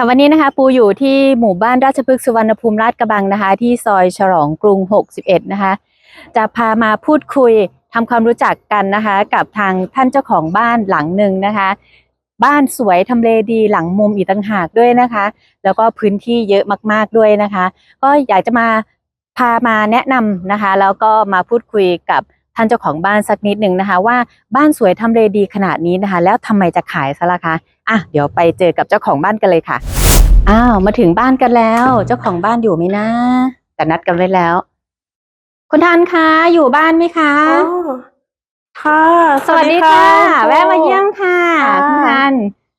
ค่ะวันนี้นะคะปูอยู่ที่หมู่บ้านราชพฤกษ์สุวรรณภูมิลาดกระบังนะคะ ที่ซอยฉลองกรุง 61 นะคะ จะพามาพูดคุยทำความรู้จักกันนะคะ กับทางท่านเจ้าของบ้านหลังหนึ่งนะคะ บ้านสวยทำเลดีหลังมุมอีกต่างหากด้วยนะคะ แล้วก็พื้นที่เยอะมาก ๆด้วยนะคะ ก็อยากจะมาพามาแนะนำนะคะ แล้วก็มาพูดคุยกับ ท่านเจ้าของบ้านสักนิดหนึ่งนะคะ ว่าบ้านสวยทำเลดีขนาดนี้นะคะ แล้วทำไมจะขายซะล่ะคะอะเดี๋ยวไปเจอกับเจ้าของบ้านกันเลยค่ะอ้าวมาถึงบ้านกันแล้ว เจ้าของบ้านอยู่ไหมนะแต่นัดกันไว้แล้ว คุณทันคะอยู่บ้านไหมคะอ๋อค่ะสวัสดีค่ะโจแวะมาเยี่ยมค่ะค่ะคุณทัน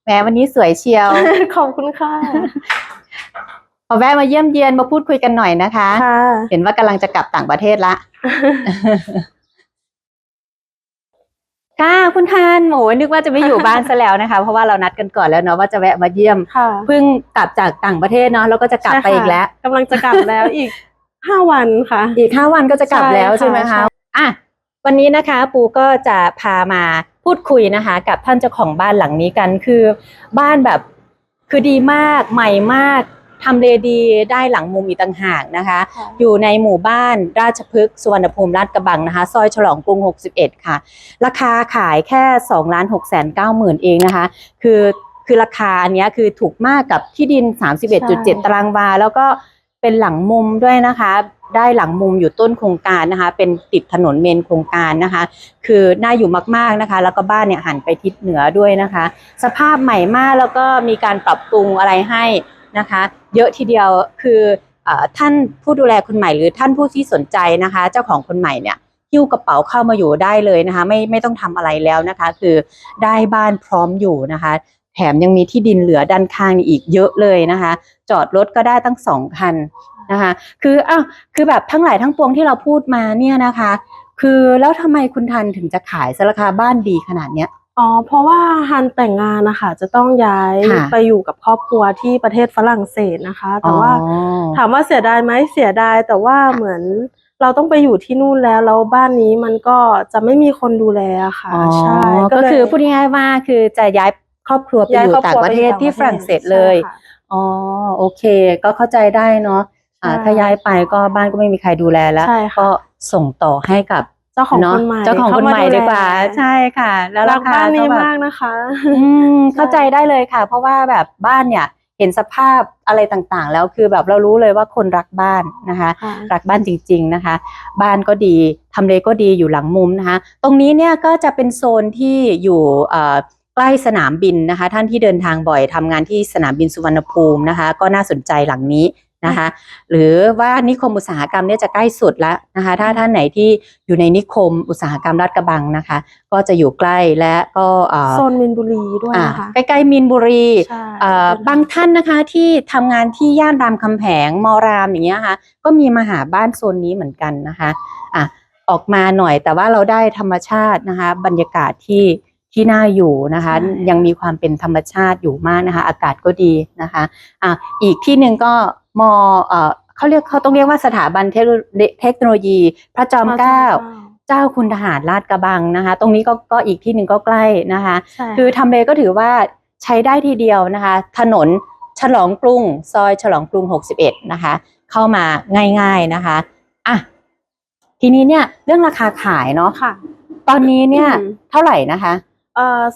แหมวันนี้สวยเชียวขอบคุณค่ะขอแวะมาเยี่ยมเยียนมาพูดคุยกันหน่อยนะคะค่ะเห็นว่ากำลังจะกลับต่างประเทศละ ค่ะคุณทันโหนึกว่าจะไม่อยู่บ้านซะแล้วนะคะ เพราะว่าเรานัดกันก่อนแล้วเนาะว่าจะแวะมาเยี่ยมค่ะเพิ่งกลับจากต่างประเทศเนาะแล้วก็จะกลับไปอีกแล้วใช่ค่ะกำลังจะกลับแล้วอีกห้าวันค่ะ อีกห้าวันก็จะกลับใช่แล้วค่ะใช่ไหมใช่คะอะวันนี้นะคะปูก็จะพามาพูดคุยนะคะ กับท่านเจ้าของบ้านหลังนี้กันคือบ้านแบบคือดีมากใหม่มาก ทำเลดีได้หลังมุมอีกต่างหากนะคะค่ะอยู่ในหมู่บ้านราชพฤกษ์สุวรรณภูมิลาดกระบังนะคะ ซอยฉลองกรุง 61 ค่ะ ราคาขายแค่2ล้าน6แสน9หมื่นเองนะคะ คือคือราคาอันเนี้ยคือถูกมากกับที่ดิน 31.7 ตารางวา แล้วก็เป็นหลังมุมด้วยนะคะ ได้หลังมุมอยู่ต้นโครงการนะคะ เป็นติดถนนเมนโครงการนะคะ คือน่าอยู่มากๆนะคะ แล้วก็บ้านเนี่ยหันไปทิศเหนือด้วยนะคะ สภาพใหม่มากแล้วก็มีการปรับปรุงอะไรให้ นะคะ เยอะทีเดียวคืออท่านผู้ดูแลคนใหม่หรือท่านผู้ที่สนใจนะคะ เจ้าของคนใหม่เนี่ยหิ้วกระเป๋าเข้ามาอยู่ได้เลยนะคะ ไม่ไม่ต้องทำอะไรแล้วนะคะ คือได้บ้านพร้อมอยู่นะคะ แถมยังมีที่ดินเหลือด้านข้างอีกเยอะเลยนะคะ จอดรถก็ได้ตั้งสองคันนะคะ คืออ้าวคือแบบทั้งหลายทั้งปวงที่เราพูดมาเนี่ยนะคะ คือแล้วทำไมคุณทันถึงจะขายสราคาบ้านดีขนาดเนี้ย อ๋อ เพราะว่าฮันแต่งงานนะคะจะต้องย้ายค่ะไปอยู่กับครอบครัวที่ประเทศฝรั่งเศสนะคะ แต่ว่าอ๋อ ถามว่าเสียดายไหมเสียดาย แต่ว่าเหมือนเราต้องไปอยู่ที่นู่นแล้วแล้วบ้านนี้มันก็จะไม่มีคนดูแลอะค่ะ อ๋อใช่ก็เลยคือพูดง่ายๆว่าคือจะย้ายครอบครัวไปอยู่คบต่างควประเทศไต่างที่ฝรั่งเศสเลยใช่ค่ะ อ๋อโอเค ก็เข้าใจได้เนาะอ่าใช่ถ้าย้ายไปก็บ้านก็ไม่มีใครดูแลแล้ว ใช่ค่ะ ก็ส่งต่อให้กับเจ้าของเนาะคนใหม่เจ้าของคนใหม่เข้ดีกว่าแลใช่ค่ะ แล้วรัรากคาบ้านนี้ก็แบบมากนะคะอืมเข้าใจได้เลยค่ะ เพราะว่าแบบบ้านเนี่ยเห็นสภาพอะไรต่างๆ แล้วคือแบบเรารู้เลยว่าคนรักบ้านนะคะค่ะรักบ้านจริง ๆนะคะ บ้านก็ดีทำเลก็ดีอยู่หลังมุมนะคะ ตรงนี้เนี่ยก็จะเป็นโซนที่อยู่เอ่อใกล้สนามบินนะคะ ท่านที่เดินทางบ่อยทำงานที่สนามบินสุวรรณภูมินะคะ ก็น่าสนใจหลังนี้ นะคะ หรือว่านิคมอุตสาหกรรมเนี่ยจะใกล้สุดแล้วนะคะ ถ้าท่านไหนที่อยู่ในนิคมอุตสาหกรรมลาดกระบังนะคะ ก็จะอยู่ใกล้และก็เอ่อโซนมินบุรีด้วยอ่านะคะใกล้ๆมีนบุรีใช่เอ่อบางท่านนะคะที่ทำงานที่ย่านรามคำแหงมอรามอย่างเงี้ยค่ะก็มีมาหาบ้านโซนนี้เหมือนกันนะคะอะออกมาหน่อยแต่ว่าเราได้ธรรมชาตินะคะ บรรยากาศที่ที่น่าอยู่นะคะ ยังมีความเป็นธรรมชาติอยู่มากนะคะ อากาศก็ดีนะคะอะอีกที่หนึ่งก็ มอเอ่อเขาเรียกเขาต้องเรียกว่าสถาบันเทคโนโลยีเทคโนโลยี พระจอมเกล้าเจ้าคุณทหารลาดกระบังนะคะ ตรงนี้ก็ก็อีกที่หนึ่งก็ใกล้นะคะใช่คือทำเลก็ถือว่าใช้ได้ทีเดียวนะคะ ถนนฉลองกรุงซอยฉลองกรุง 61 นะคะ เข้ามาง่ายๆนะคะอะทีนี้เนี่ยเรื่องราคาขายเนาะค่ะตอนนี้เนี่ยอืมเท่าไหร่นะคะเอ่อ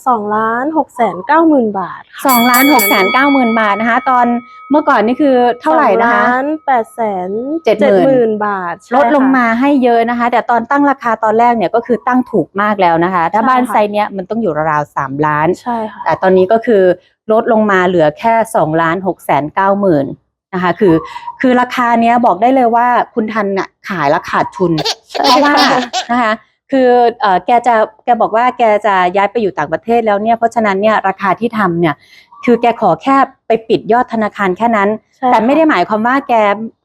สองล้านหกแสนเก้าหมื่นบาทค่ะสองล้านหกแสนเก้าหมื่นบาทนะคะ ตอนเมื่อก่อนนี่คือเท่าไหร่นะคะสองล้านแปดแสนเจ็ดหมื่นบาทใช่ลดลงค่ะมาให้เยอะนะคะ แต่ตอนตั้งราคาตอนแรกเนี่ยก็คือตั้งถูกมากแล้วนะคะ ถ้าใช่บ้านค่ะไซส์เนี้ยมันต้องอยู่ราวๆสามล้านใช่ค่ะแต่ตอนนี้ก็คือลดลงมาเหลือแค่สองล้านหกแสนเก้าหมื่นนะคะคือคือราคาเนี้ยบอกได้เลยว่าคุณทันน่ะขายแล้วขาดทุนเพราะว่านะคะ คือเอ่อแกจะแกบอกว่าแกจะย้ายไปอยู่ต่างประเทศแล้วเนี่ยเพราะฉะนั้นเนี่ยราคาที่ทำเนี่ยคือแกขอแค่ไปปิดยอดธนาคารแค่นั้นใช่แต่ไม่ได้ค่ะหมายความว่าแก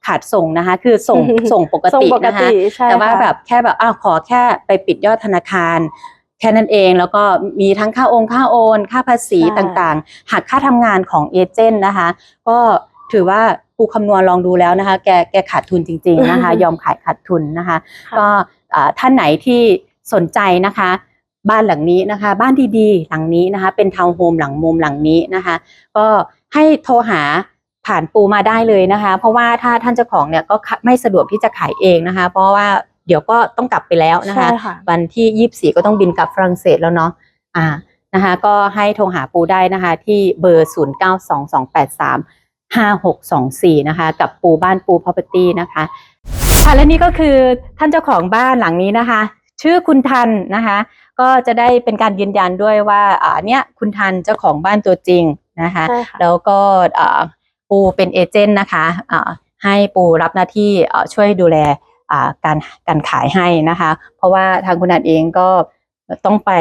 ขาดส่งนะคะ คือส่งส่งปกส่งติปกนะคะติใช่แต่ว่าค่ะแบบแค่แบบอ้าวขอแค่ไปปิดยอดธนาคารแค่นั้นเองแล้วก็มีทั้งค่าองค์ค่าโอน ค่าภาษีใช่ต่างๆหักค่าทำงานของเอเจนต์นะคะ ก็ถือว่าปูคำนวณลองดูแล้วนะคะ แกแกขาดทุนจริง ๆนะคะ ยอมขายขาดทุนนะคะค่ะก็อ่า ท่านไหนที่สนใจนะคะ บ้านหลังนี้นะคะ บ้านดีๆ หลังนี้นะคะ เป็นทาวน์โฮมหลังมุมหลังนี้นะคะ ก็ให้โทรหาผ่านปูมาได้เลยนะคะ เพราะว่าถ้าท่านเจ้าของเนี่ยก็ไม่สะดวกที่จะขายเองนะคะ เพราะว่าเดี๋ยวก็ต้องกลับไปแล้วนะคะใช่ค่ะวันที่24ก็ต้องบินกลับฝรั่งเศสแล้วเนาะอ่านะคะก็ให้โทรหาปูได้นะคะที่เบอร์ 092283 5624 นะคะ กับปูบ้านปู property นะคะ ค่ะและนี่ก็คือท่านเจ้าของบ้านหลังนี้นะคะ ชื่อคุณทันนะคะ ก็จะได้เป็นการยืนยันด้วยว่าอ่าเนี่ยคุณทันเจ้าของบ้านตัวจริงนะคะ ใช่ค่ะ แล้วก็เอ่อปูเป็นเอเจนต์นะคะอ่าให้ปูรับหน้าที่เอ่อช่วยดูแลอ่าการการขายให้นะคะ เพราะว่าทางคุณนันเองก็ต้องไป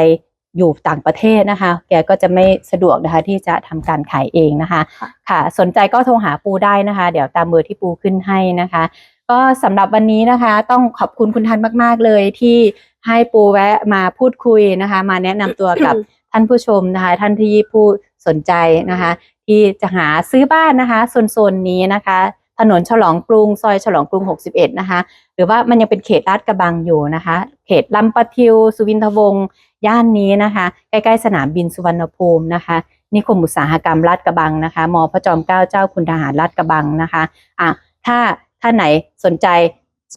อยู่ต่างประเทศนะคะ แกก็จะไม่สะดวกนะคะที่จะทำการขายเองนะคะ ค่ะค่ะสนใจก็โทรหาปูได้นะคะ เดี๋ยวตามเบอร์ที่ปูขึ้นให้นะคะ ก็สำหรับวันนี้นะคะ ต้องขอบคุณคุณทันมาก ๆ เลยที่ให้ปูแวะมาพูดคุยนะคะ มาแนะนำตัวกับท่านผู้ชมนะคะ ท่านที่ผู้สนใจนะคะ ที่จะหาซื้อบ้านนะคะโซนๆนี้นะคะ ถนนฉลองกรุงซอยฉลองกรุง 61 นะคะ หรือว่ามันยังเป็นเขตลาดกระบังอยู่นะคะ เขตลำปะทิว สุวินทวงศ์ย่านนี้นะคะ ใกล้ๆสนามบินสุวรรณภูมินะคะนิคมอุตสาหกรรมลาดกระบังนะคะมพระจอมเกล้าเจ้าคุณทหารลาดกระบังนะคะอะถ้า ท่านไหนสนใจ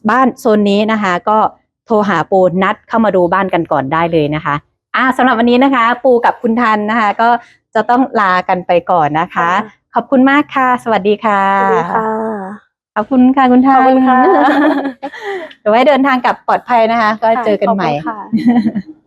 บ้านโซนนี้นะคะ ก็โทรหาปูนัดเข้ามาดูบ้านกันก่อนได้เลยนะคะอ่าสำหรับวันนี้นะคะ ปูกับคุณทันนะคะ ก็จะต้องลากันไปก่อนนะคะ ขอบคุณมากค่ะ สวัสดีค่ะสวัสดีค่ะขอบคุณค่ะคุณทันขอบคุณค่ะเดี๋ยวไว้เดินทางกลับปลอดภัยนะคะ ก็เจอกันใหม่ขอบคุณค่ะ